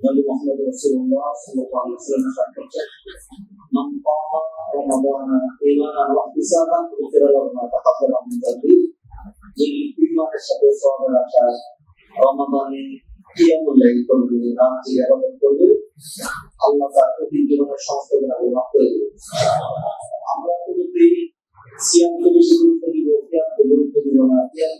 নবী মুহাম্মদ রাসূলুল্লাহ সাল্লাল্লাহু আলাইহি ওয়াসাল্লাম সাথে করছেন মান কামা রমাদান ঈমানান ওয়া ইহতিসাবান গুফিরা লাহু মা তাকাদ্দামা মিন যামবি যিনি ঈমানের সাথে সওয়াবের আশায় রমাদানে কিয়ামুল লাইল করবে জেগে ইবাদত করবে আল্লাহ তার প্রতি জীবনের সমস্ত গুনাহ মাফ করে দেবে আমরা কোনোদিন সিয়ামকে বেশি গুরুত্ব দিব সিয়ামকে গুরুত্ব দিব না সিয়ামকে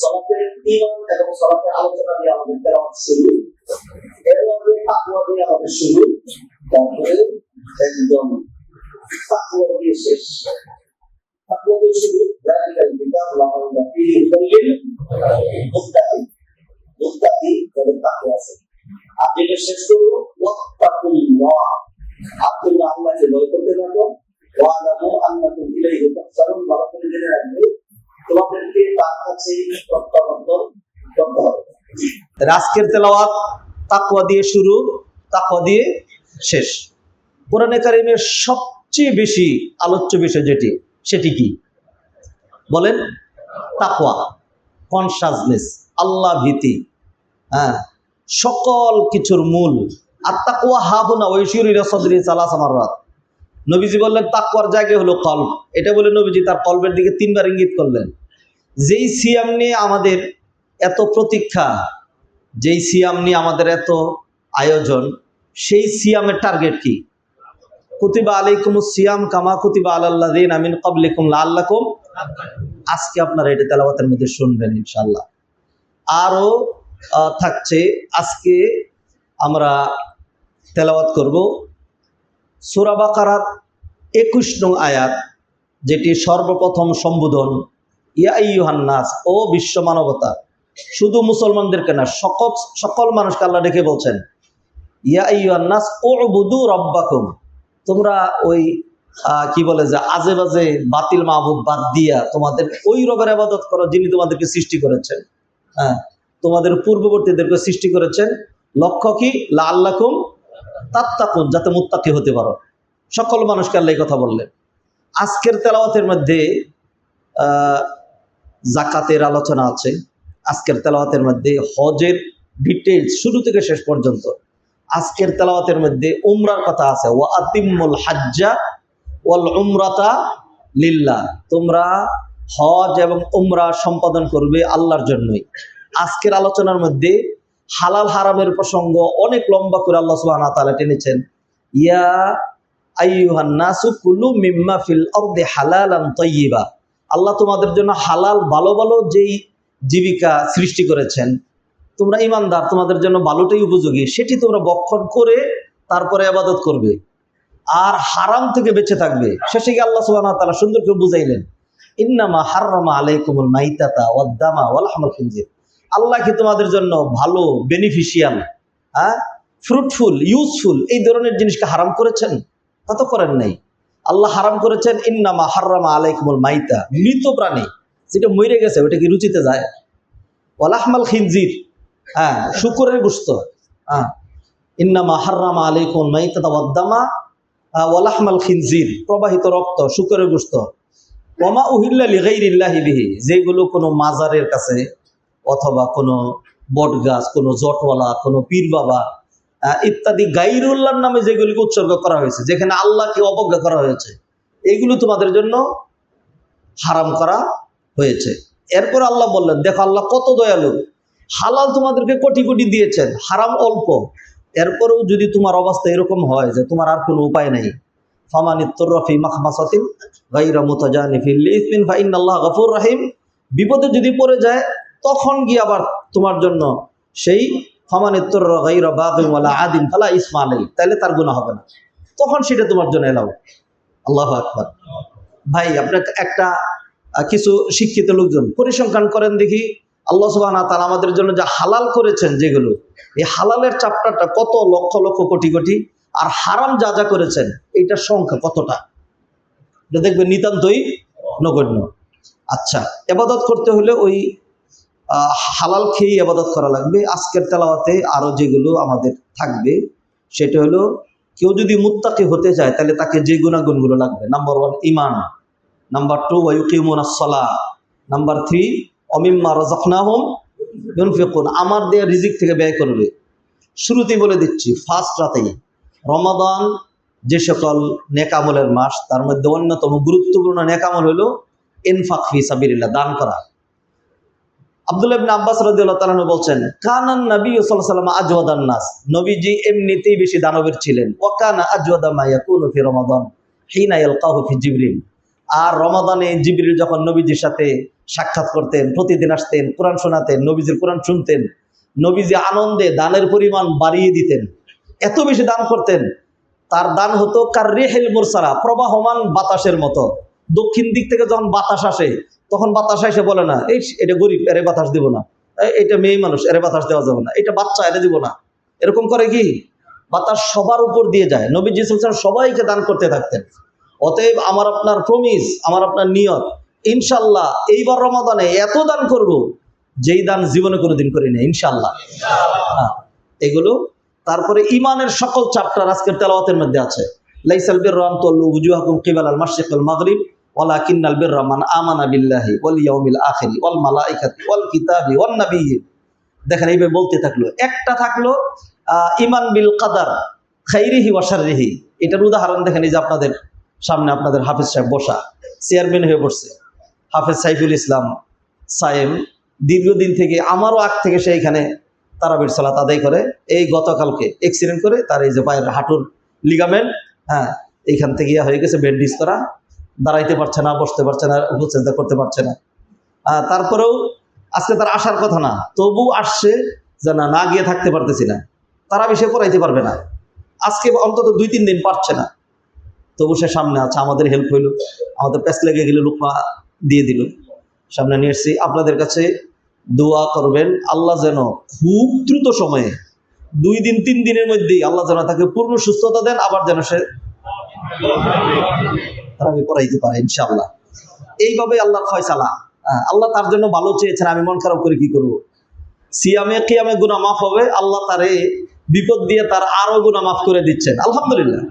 সলাতের ইমান এবং সলাতের আলোচনা দিয়ে আমাদের তেলাওয়াত শুরু। এরপরে তাকওয়া দিয়ে আমাদের শুরু। তারপরে একদম তাকওয়া দিয়ে শেষ। তাকওয়া দিয়ে শুরু। রাদিকাল কিতাব লা রাইবা ফীহি হুদাল মুত্তাকিন মুত্তাকি তাদের তাকওয়া আছে। আর যেটা শেষ করব ওয়াত্তাকুল্লাহ তোমরা আল্লাহকে ভয় করতে থাকো। ওয়ালামু আন্নাকুম ইলাইহি তুহশারুন ভালো করে জেনে রাখবে তোমাদেরকে আজকের তেলাওয়াত তাকওয়া দিয়ে শুরু, তাকওয়া দিয়ে শেষ। কোরআনে কারিমের সবচেয়ে বেশি আলোচ্য বিষয় যেটি, সেটি কি? বলেন, তাকওয়া কনসাসনেস আল্লাহ ভীতি। হ্যাঁ সকল কিছুর মূল। আর তাকওয়া হাবুনা ঐশ্বরী সদরি চালাস আমার রাত। নবীজি বললেন, তাকওয়ার জায়গায় হলো কল্প এটা বলে নবীজি তার কল্পের দিকে তিনবার ইঙ্গিত করলেন। যেই সিয়াম নিয়ে আমাদের এত প্রতীক্ষা, যেই সিয়াম নিয়ে আমাদের এত আয়োজন, সেই সিয়ামের টার্গেট কি? কুতিবা আলাইকুম সিয়াম কামা কুতিবা আলাল্লাদিন আমিন কাবলিকুম লাল্লাকুম আজকে আপনারা এটা তেলাওয়াতের মধ্যে শুনবেন ইনশাল্লাহ আরও থাকছে, আজকে আমরা তেলাওয়াত করব সুরাবাকারার একুশ নং আয়াত, যেটি সর্বপ্রথম সম্বোধন, ইয়া ইউহান্নাস ও বিশ্ব মানবতা, শুধু মুসলমানদেরকে না, সকল সকল মানুষকে আল্লাহ ডেকে বলছেন, ইয়া ইউহান্নাস ও বুধু রব্বাকুম, তোমরা ওই কি বলে যে আজে বাজে বাতিল মাহবুদ বাদ দিয়া তোমাদের ওই রবের আবাদত করো যিনি তোমাদেরকে সৃষ্টি করেছেন। হ্যাঁ তোমাদের পূর্ববর্তীদেরকে সৃষ্টি করেছেন। লক্ষ্য কি? লা আল্লাকুম তাত্তাকুন, যাতে মুত্তাকি হতে পারো। সকল মানুষকে আল্লাহ কথা বললেন। আজকের তেলাওয়াতের মধ্যে জাকাতের আলোচনা আছে। আজকের তেলাওয়াতের মধ্যে হজের ডিটেলস শুরু থেকে শেষ পর্যন্ত। আজকের তেলাওয়াতের মধ্যে উমরার কথা আছে। ও আতিমুল হাজ্জা ওয়াল উমরাতা লিল্লাহ। তোমরা হজ এবং উমরা সম্পাদন করবে আল্লাহর জন্যই। আজকের আলোচনার মধ্যে হালাল হারামের প্রসঙ্গ অনেক লম্বা করে আল্লাহ সুবহানাহু ওয়া তাআলা টেনেছেন। ইয়া আইয়ুহান নাসু কুলু মিম্মা ফিল আরদি হালালান তাইয়্যিবা আল্লাহ তোমাদের জন্য হালাল ভালো ভালো যেই জীবিকা সৃষ্টি করেছেন, তোমরা ইমানদার তোমাদের জন্য ভালোটাই উপযোগী, সেটি তোমরা বক্ষণ করে তারপরে আবাদত করবে। আর হারাম থেকে বেঁচে থাকবে। শেষে গিয়ে আল্লাহ ওয়া তাআলা সুন্দর করে বুঝাইলেন, ইন্নামা হাররামা আলাইকুমুল মাইতাতা ওয়াদ দামা ওয়াল হামাল খিনজির। আল্লাহ কি তোমাদের জন্য ভালো বেনিফিশিয়াল হ্যাঁ? ফ্রুটফুল ইউজফুল এই ধরনের জিনিসকে হারাম করেছেন? তা তো করেন নাই। আল্লাহ হারাম করেছেন, ইন্নামা হাররামা আলাইকুমুল মাইতা মৃত প্রাণী, যেটা মরে গেছে, ওটা কি রুচিতে যায়? ওয়ালাহমাল খিনজির হ্যাঁ শুকুরের গুস্ত হ্যাঁ। ইন্নামা হাররামা আলাইকুম মাইতা ওয়াদ্দামা ওয়ালাহমাল খিনজির, প্রবাহিত রক্ত, শুকুরের গুস্ত। ওমা উহিল্লা লিগাইরিল্লাহি বিহি যেগুলো কোনো মাজারের কাছে অথবা কোনো বট গাছ, কোনো জটওয়ালা, কোনো পীর বাবা ইত্যাদি গাইরুল্লাহর নামে যেগুলিকে উৎসর্গ করা হয়েছে, যেখানে আল্লাহকে অবজ্ঞা করা হয়েছে, এগুলো তোমাদের জন্য হারাম করা হয়েছে। এরপর আল্লাহ বললেন, দেখো, আল্লাহ কত দয়ালু। হালাল তোমাদেরকে কোটি কোটি দিয়েছেন, হারাম অল্প। এরপরেও যদি তোমার অবস্থা এরকম হয় যে তোমার আর কোনো উপায় নেই ফামানিত্তর রফি মাহমাসাতিন ইসমিন ফাইনাল্লাহ গফুর রাহিম। বিপদে যদি পড়ে যায় তখন গিয়ে আবার তোমার জন্য সেই ফামানিত্তর আদিন ফালা ইসমা আলাই তাহলে তার গুণা হবে না। তখন সেটা তোমার জন্য এলাও। আল্লাহ আকবার। ভাই আপনাকে একটা কিছু শিক্ষিত লোকজন পরিসংখ্যান করেন দেখি। আল্লাহ সুবাহ তারা আমাদের জন্য যা হালাল করেছেন যেগুলো, এই হালালের চাপটাটা কত লক্ষ লক্ষ কোটি কোটি, আর হারাম যা যা করেছেন, এইটার সংখ্যা কতটা? দেখবেন নিতান্তই নগণ্য। আচ্ছা এবাদত করতে হলে ওই হালাল খেয়েই আবাদত করা লাগবে। আজকের তেলাওয়াতে আরও যেগুলো আমাদের থাকবে, সেটা হলো, কেউ যদি মুত্তাকি হতে চায়, তাহলে তাকে যে গুণাগুণগুলো লাগবে। নাম্বার ওয়ান ইমান নাম্বার টু ওয়ুকিমুন আসলা নাম্বার থ্রি অমিম্মা রাজাকনাহম ইউনফিকুন। আমার দেয়া রিজিক থেকে ব্যয় করবে। শুরুতেই বলে দিচ্ছি, ফার্স্ট রাতেই। রমাদান যে সকল নেকামলের মাস, তার মধ্যে অন্যতম গুরুত্বপূর্ণ নেকামল হলো, ইনফাক ফি সাবিরিল্লাহ দান করা। আব্বাস কানান নাস নবীজি এমনিতেই বেশি দানবের ছিলেন। কানা রমাদান আর রমাদানে জিবরিল যখন নবীজির সাথে সাক্ষাৎ করতেন, প্রতিদিন আসতেন, কোরআন শোনাতেন, নবীজির কোরআন শুনতেন, নবীজি আনন্দে দানের পরিমাণ বাড়িয়ে দিতেন। এত বেশি দান করতেন, তার দান হতো কার মুরসারা প্রবাহমান বাতাসের মতো। দক্ষিণ দিক থেকে যখন বাতাস আসে তখন বাতাস এসে বলে না এই এটা গরিব এরে বাতাস দিব না। এটা মেয়ে মানুষ এরে বাতাস দেওয়া যাবে না। এটা বাচ্চা এরে দিব না। এরকম করে কি? বাতাস সবার উপর দিয়ে যায়। নবী জিসুলসান সবাইকে দান করতে থাকতেন। অতএব আমার আপনার প্রমিস আমার আপনার নিয়ত ইনশাল্লাহ এইবার রমাদানে এত দান করব যেই দান জীবনে কোনোদিন করিনি ইনশাল্লাহ হ্যাঁ, এগুলো। তারপরে ইমানের সকল চাপ্টার আজকের তেলাওয়াতের মধ্যে আছে। লাইসাল বির রাম তল্লু উজুহাকুম কিবাল আল মাশরিক আল মাগরিব ওয়ালাকিন্নাল বিররা মান আমানা বিল্লাহি ওয়াল ইয়াউমিল আখিরি ওয়াল মালাইকাতি ওয়াল কিতাবি নাবিয়্যিন দেখেন এইভাবে বলতে থাকল, একটা থাকল ইমান বিল কাদার, খাইরিহি ওয়া শাররিহি। এটার উদাহরণ দেখেন এই যে আপনাদের সামনে আপনাদের হাফিজ সাহেব বসা, চেয়ারম্যান হয়ে পড়ছে হাফেজ সাইফুল ইসলাম সায়েম দীর্ঘদিন থেকে আমারও আগ থেকে সে এখানে তারাবির সালাত আদায় করে। এই গতকালকে অ্যাক্সিডেন্ট করে তার এই যে পায়ের হাঁটুর লিগামেন্ট হ্যাঁ এইখান থেকে ইয়া হয়ে গেছে ব্যান্ডেজ করা। দাঁড়াইতে পারছে না, বসতে পারছে না উপচেষ্টা করতে পারছে না। তারপরেও আজকে তার আসার কথা না, তবু আসছে যে না না গিয়ে থাকতে পারতেছি না। তারা বেশি পড়াইতে পারবে না। আজকে অন্তত দুই, তিন দিন পারছে না। তবু সে সামনে আছে, আমাদের হেল্প হইল, আমাদের প্যাস লেগে গেলে লোকমা দিয়ে দিল। সামনে নিয়ে এসছি, আপনাদের কাছে দোয়া করবেন, আল্লাহ যেন খুব দ্রুত সময়ে দুই দিন, তিন দিনের মধ্যেই আল্লাহ যেন তাকে পূর্ণ সুস্থতা দেন, আবার যেন সে তারাবি পড়াইতে পারে, ইনশাআল্লাহ। এইভাবে আল্লাহর ফয়সালা। আল্লাহ তার জন্য ভালো চেয়েছেন, আমি মন খারাপ করে কি করব? সিয়ামে, কিয়ামে গুনা মাফ হবে, আল্লাহ তারে বিপদ দিয়ে তার আরও গুনা মাফ করে দিচ্ছেন। আলহামদুলিল্লাহ।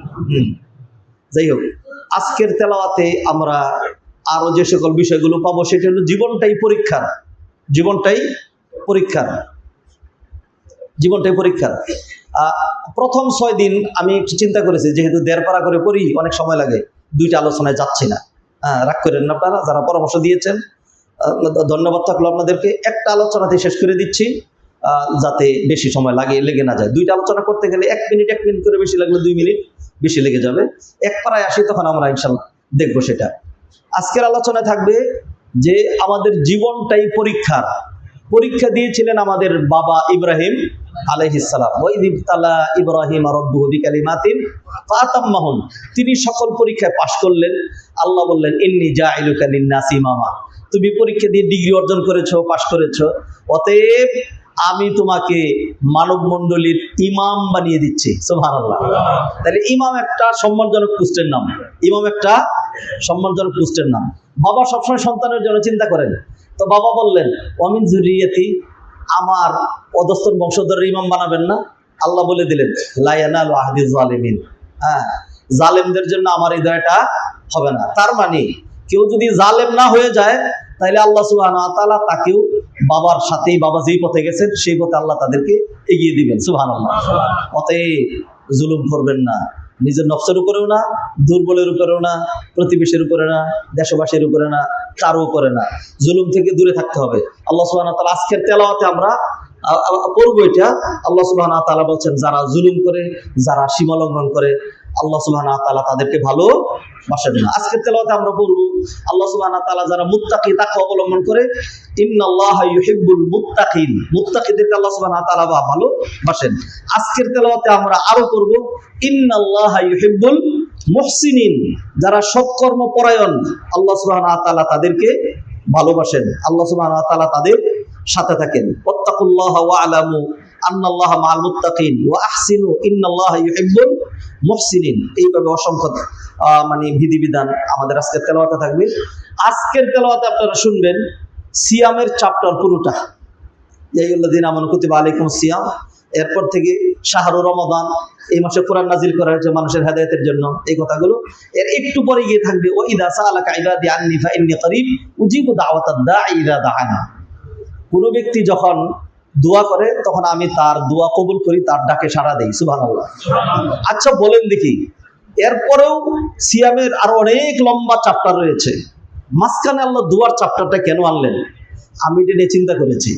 যাই হোক, আজকের তেলাওয়াতে আমরা আরও যে সকল বিষয়গুলো পাবো, সেটা হলো জীবনটাই পরীক্ষার। জীবনটাই পরীক্ষার। জীবনটাই পরীক্ষার। প্রথম ছয় দিন আমি একটু চিন্তা করেছি, যেহেতু দেড় পাড়া করে পড়ি, অনেক সময় লাগে। দুইটা আলোচনায় যাচ্ছি না। হ্যাঁ, রাগ করেন না আপনারা যারা পরামর্শ দিয়েছেন ধন্যবাদ থাকল আপনাদেরকে। একটা আলোচনাতে শেষ করে দিচ্ছি যাতে বেশি সময় লাগে লেগে না যায়। দুইটা আলোচনা করতে গেলে এক মিনিট এক মিনিট করে বেশি লাগলে দুই মিনিট বেশি লেগে যাবে। এক পাড়ায় আসি তখন আমরা ইনশাল্লাহ দেখব সেটা। আজকের আলোচনায় থাকবে যে আমাদের জীবনটাই পরীক্ষার। পরীক্ষা দিয়েছিলেন আমাদের বাবা ইব্রাহিম তিনি সকল পরীক্ষায় পাশ করলেন। আল্লাহ বললেন, ইন্নি জাইলুকা লিন্নাসি ইমামা। তুমি পরীক্ষা দিয়ে ডিগ্রি অর্জন করেছ, পাশ করেছ। অতএব আমি তোমাকে মানব মণ্ডলীর ইমাম বানিয়ে দিচ্ছি। তাহলে ইমাম একটা সম্মানজনক পুষ্টের নাম। ইমাম একটা সম্মানজনক পুষ্টের নাম। বাবা সবসময় সন্তানের জন্য চিন্তা করেন। তো বাবা বললেন অমিন জুরিয়াতি আমার অধস্তন বংশধর ইমাম বানাবেন না? আল্লাহ বলে দিলেন লায়ানাল আহদি জালিমিন। হ্যাঁ জালেমদের জন্য আমার এই হবে না। তার মানে কেউ যদি জালেম না হয়ে যায় তাহলে আল্লাহ ওয়া তাকেও বাবার সাথেই বাবা যেই পথে গেছেন, সেই পথে আল্লাহ তাদেরকে এগিয়ে দিবেন, সুবহানাল্লাহ। অতএব জুলুম করবেন না। নিজের নফসের উপরেও না, দুর্বলের উপরেও না, প্রতিবেশীর উপরে না, দেশবাসীর উপরে না, কারও উপরে না। জুলুম থেকে দূরে থাকতে হবে। আল্লাহ সুবাহ আজকের তেলাওয়াতে আমরা পড়ব এটা। আল্লাহ সুবাহ তালা বলছেন, যারা জুলুম করে, যারা সীমা লঙ্ঘন করে আল্লাহ সুবাহ তাআলা তাদেরকে ভালো বাসেন না আজকের তেলাওয়াতে আমরা বলব, আল্লাহ সুবাহ তাআলা যারা মুত্তাকি তাকে অবলম্বন করে আল্লাহ সুবাহ তাআলা ভালো বাসেন আজকের আমরা আরও করব যারা সৎকর্ম পরায়ণ, আল্লাহ তাআলা তাদেরকে ভালোবাসেন। আল্লাহ সুবহানাহু ওয়া তাআলা তাদের সাথে থাকেন। ওয়াত্তাকুল্লাহ ওয়া আলামু। আন্নাল্লাহ মাআল মুত্তাকিন ওয়া আহসিনু ইন্নাল্লাহ ইউহিব্বুল মুহসিনিন। এইভাবে অসংখ্য মানে বিধিবিধান আমাদের আজকের তেলাওয়াতে থাকবে। আজকের তেলাওয়াতে আপনারা শুনবেন সিয়ামের চ্যাপ্টার পুরোটা। দিন আমন কুতিবা আলাইকুম সিয়াম। এরপর থেকে শাহরু রমাদান, এই মাসে কোরআন নাজিল করা হয়েছে মানুষের হেদায়েতের জন্য, এই কথাগুলো। এর একটু পরে গিয়ে থাকবে ও ইদা সালাকা ইবাদি আন্নি ফা ইন্নী করিব, উজিবু দাওয়াতাদ দাঈ ইদা দাআনা। কোনো ব্যক্তি যখন দোয়া করে, তখন আমি তার দোয়া কবুল করি, তার ডাকে সাড়া দেই, সুবহানাল্লাহ। আচ্ছা বলেন দেখি, এরপরেও সিয়ামের আরও অনেক লম্বা চাপ্টার রয়েছে। মাঝখানে আল্লাহ দুয়ার চাপ্টারটা কেন আনলেন? আমি এটা নিয়ে চিন্তা করেছি।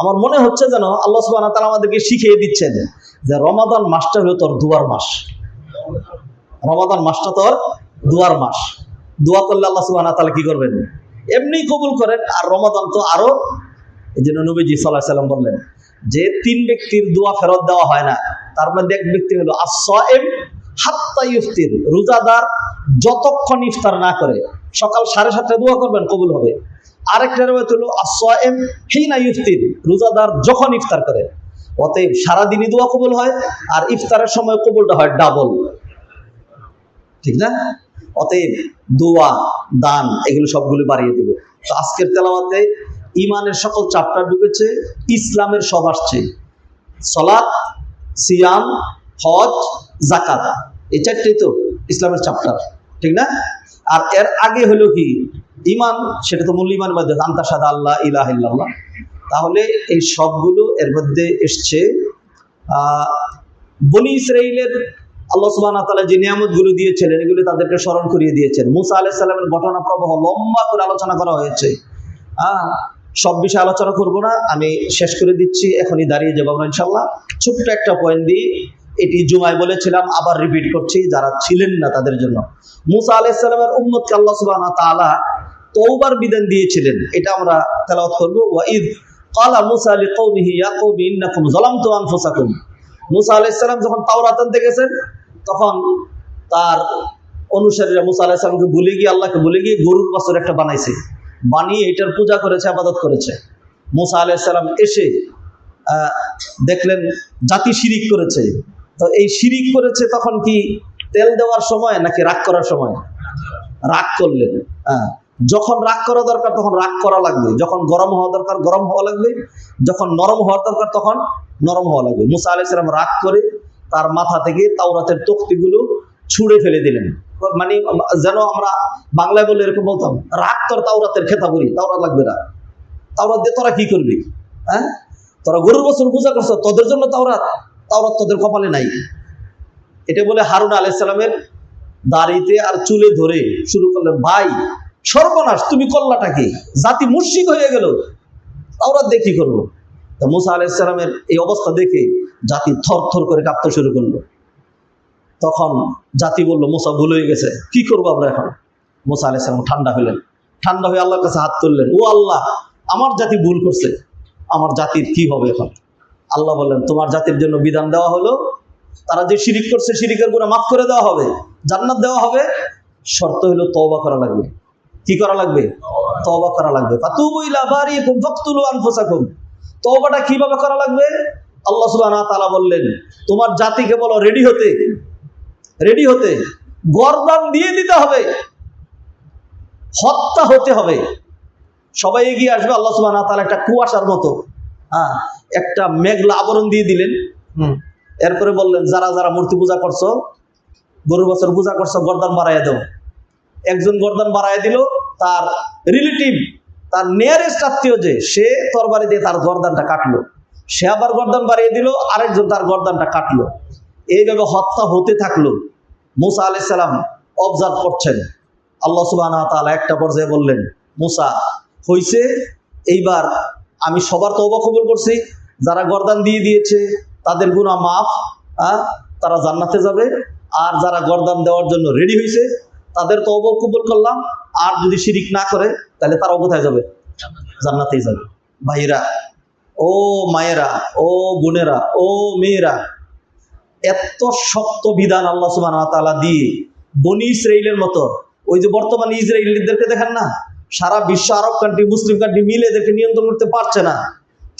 আমার মনে হচ্ছে যেন আল্লাহ সুবাহ তালা আমাদেরকে শিখিয়ে দিচ্ছেন যে রমাদান মাসটা হলো তোর দুয়ার মাস। রমাদান মাসটা তোর দুয়ার মাস। দোয়া করলে আল্লাহ সুবাহ তালা কি করবেন? এমনি কবুল করেন, আর রমাদান তো আরও এই জন্য নবীজি সাল্লাহ সাল্লাম বললেন, যে তিন ব্যক্তির দোয়া ফেরত দেওয়া হয় না, তার মধ্যে এক ব্যক্তি হলো আসএম হাত্তা ইফতির, রোজাদার যতক্ষণ ইফতার না করে, সকাল সাড়ে সাতটায় দোয়া করবেন, কবুল হবে। আরেকটা রেওয়ায়ত হলো আসএম হিনা ইফতির, রোজাদার যখন ইফতার করে, অতএব সারাদিনই দোয়া কবুল হয়, আর ইফতারের সময় কবুলটা হয় ডাবল। ঠিক না? অতএব দোয়া, দান, এগুলো সবগুলো বাড়িয়ে দেবো। তো আজকের তেলাওয়াতে ইমানের সকল চাপটা ঢুকেছে, ইসলামের সব আসছে। সলাৎ, সিয়াম, হজ জাকাত এই চারটেই তো ইসলামের চাপ্টার ঠিক না? আর এর আগে হলো কি? ইমান, সেটা তো মূল ইমান মধ্যে, আন্তা সাদা আল্লাহ ইলাহ ইল্লাল্লাহ। তাহলে এই সবগুলো এর মধ্যে এসছে বনি ইসরাইলের আল্লাহ সুবাহ তালা যে নিয়ামতগুলো দিয়েছিলেন, এগুলো তাদেরকে স্মরণ করিয়ে দিয়েছেন। মুসা আলাইসাল্লামের ঘটনা প্রবাহ লম্বা করে আলোচনা করা হয়েছে। হ্যাঁ সব বিষয়ে আলোচনা করব না। আমি শেষ করে দিচ্ছি, এখনই দাঁড়িয়ে যাব আমরা ইনশাল্লাহ ছোট্ট একটা পয়েন্ট দিই, এটি জুমায় বলেছিলাম, আবার রিপিট করছি, যারা ছিলেন না তাদের জন্য। মুসা আলাইসাল্লামের উম্মতকে আল্লাহ সুবাহ তাআলা তৌবার বিধান দিয়েছিলেন, এটা আমরা তেলাওয়াত করব। ওয়াইদ কালা মুসা আলী কৌমিহি ইয়া কৌমি ইন্নাকুম যালামতু আনফুসাকুম। মুসা আলাইহিস সালাম যখন তাওরাত আনতে গেছেন, তখন তার অনুসারীরা মুসা আলাইহিস সালামকে ভুলে গিয়ে, আল্লাহকে ভুলে গিয়ে গরুর বছর একটা বানাইছে। বানিয়ে এটার পূজা করেছে, আবাদত করেছে। মুসা আলাইহিস সালাম এসে দেখলেন জাতি শিরিক করেছে। তো এই শিরিক করেছে তখন কি তেল দেওয়ার সময় নাকি রাগ করার সময়? রাগ করলেন। হ্যাঁ যখন রাগ করা দরকার তখন রাগ করা লাগবে। যখন গরম হওয়া দরকার, গরম হওয়া লাগবে। যখন নরম হওয়ার দরকার তখন নরম হওয়া লাগবে। মুসা আলাইসালাম রাগ করে তার মাথা থেকে তাওরাতের তক্তিগুলো ছুঁড়ে ফেলে দিলেন। মানে যেন আমরা বাংলায় বলে এরকম বলতাম, রাগ তোর তাওরাতের খেতা করি, তাওরাত লাগবে না। তাওরাত দিয়ে তোরা কি করবি? হ্যাঁ? তোরা গরুর বছর পূজা করছ, তোদের জন্য তাওরাত তাওরাত তোদের কপালে নাই। এটা বলে হারুন আলাইসালামের দাড়িতে আর চুলে ধরে শুরু করলেন, ভাই, সর্বনাশ, তুমি কল্লাটা কি? জাতি মুর্শিক হয়ে গেল। তাওরা দেখি করব? মুসা আলাইসালামের এই অবস্থা দেখে জাতি থর থর করে কাঁপতে শুরু করল। তখন জাতি বলল, মুসা ভুল হয়ে গেছে, কি করব আমরা এখন? মুসা আলাইসালাম ঠান্ডা হলেন ঠান্ডা হয়ে আল্লাহর কাছে হাত তুললেন, ও আল্লাহ, আমার জাতি ভুল করছে, আমার জাতির কি হবে এখন? আল্লাহ বললেন, তোমার জাতির জন্য বিধান দেওয়া হলো, তারা যে শিরিক করছে, শিরিকের গুণা মাফ করে দেওয়া হবে, জান্নাত দেওয়া হবে। শর্ত হলো তওবা করা লাগবে। কি করা লাগবে? তওবা করা লাগবে। তওবাটা কীভাবে করা লাগবে? আল্লাহ সুবহানাহু ওয়া তাআলা বললেন, তোমার জাতিকে বলো রেডি হতে রেডি হতে। গরদান দিয়ে দিতে হবে। হত্যা হতে হবে। সবাই এগিয়ে আসবে আল্লাহ সুবহানাহু ওয়া তাআলা একটা কুয়াশার মতো। হ্যাঁ একটা মেঘলা আবরণ দিয়ে দিলেন। হুম। এরপরে বললেন যারা যারা মূর্তি পূজা করছ গরু বছর পূজা করছ গরদান বাড়াইয়া দাও। একজন গরদান বাড়াইয়া দিল তার রিলেটিভ তার নিয়ারেস্ট আত্মীয় যে সে তরবারি দিয়ে তার গরদানটা কাটলো। সে আবার গরদান বাড়িয়ে দিল আরেকজন তার গরদানটা কাটলো। এইভাবে হত্যা হতে থাকল, মুসা আলাইসাল্লাম অবজার্ভ করছেন। আল্লাহ সুবাহ একটা পর্যায়ে বললেন, মুসা, হইছে, এইবার আমি সবার তওবা কবুল করছি। যারা গরদান দিয়ে দিয়েছে, তাদের গুনাহ মাফ তারা জান্নাতে যাবে। আর যারা গরদান দেওয়ার জন্য রেডি হয়েছে তাদের তো কবুল করলাম। আর যদি শিরিক না করে, তাহলে তারাও কোথায় যাবে? জান্নাতেই যাবে। ভাইরা ও মায়েরা, ও বোনেরা, ও মেয়েরা এত শক্ত বিধান আল্লাহ সুবাহ দিয়ে বনি ইসরাইলের মতো, ওই যে বর্তমানে ইসরায়েলিদেরকে দেখেন না, সারা বিশ্ব, আরব কান্ট্রি মুসলিম কান্ট্রি মিলে এদেরকে নিয়ন্ত্রণ করতে পারছে না।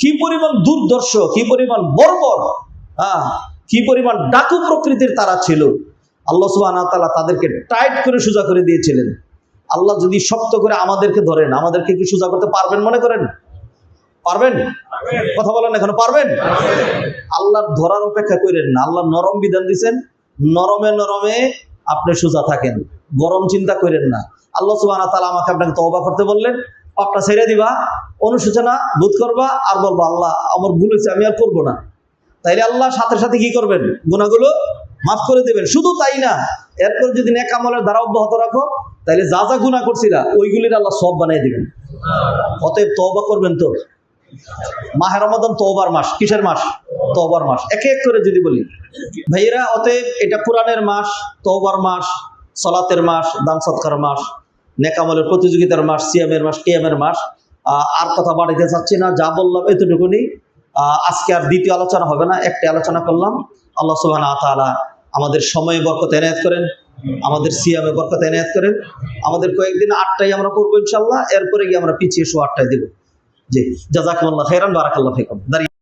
কি পরিমাণ দুর্দর্শ, কি পরিমাণ বর্বর হ্যাঁ কি পরিমাণ ডাকু প্রকৃতির তারা ছিল। আল্লাহ সুবাহ তাআলা তাদেরকে টাইট করে সোজা করে দিয়েছিলেন। আল্লাহ যদি শক্ত করে আমাদেরকে ধরেন, আমাদেরকে কি সোজা করতে পারবেন মনে করেন? পারবেন? কথা বলেন এখনও, পারবেন? আল্লাহর ধরার অপেক্ষা করেন না। আল্লাহ নরম বিধান দিচ্ছেন নরমে নরমে আপনি সোজা থাকেন। গরম চিন্তা করেন না। আল্লাহ সুবাহ তালা আমাকে আপনাকে তওবা করতে বললেন, পাপটা ছেড়ে দিবা, অনুশোচনা বোধ করবা আর বলবা, আল্লাহ, আমার ভুল হয়েছে, আমি আর করব না। তাইলে আল্লাহ সাথে সাথে কি করবেন? গুণাগুলো মাফ করে দেবেন। শুধু তাই না, এরপর যদি নেক আমলের দ্বারা অব্যাহত রাখো, তাইলে যা যা গুণা করছিলা, ওইগুলির আল্লাহ সব বানিয়ে দিবেন। অতএব তওবা করবেন তো। মাহে রমাদান তওবার মাস, কিসের মাস? তওবার মাস। এক এক করে যদি বলি। ভাইয়েরা, অতএব এটা কোরআনের মাস, তওবার মাস, সলাতের মাস, দান সৎকার মাস নেকামলের প্রতিযোগিতার মাস, সিয়ামের মাস, কিয়ামের মাস। আর কথা বাড়িতে চাচ্ছি না, যা বললাম এতটুকুনি আজকে আর দ্বিতীয় আলোচনা হবে না, একটি আলোচনা করলাম। আল্লাহ সুবাহ তাআলা আমাদের সময়ে বরকত এনায়ত করেন, আমাদের সিয়ামে বরকত এনায়ত করেন। আমাদের কয়েকদিন আটটাই আমরা করব ইনশাল্লাহ এরপরে গিয়ে আমরা পিছিয়ে শো আটটায় দেবো। জি জাজাকুমুল্লাহ খেরান বারাকাল্লাহ ফিকুম। দাঁড়িয়ে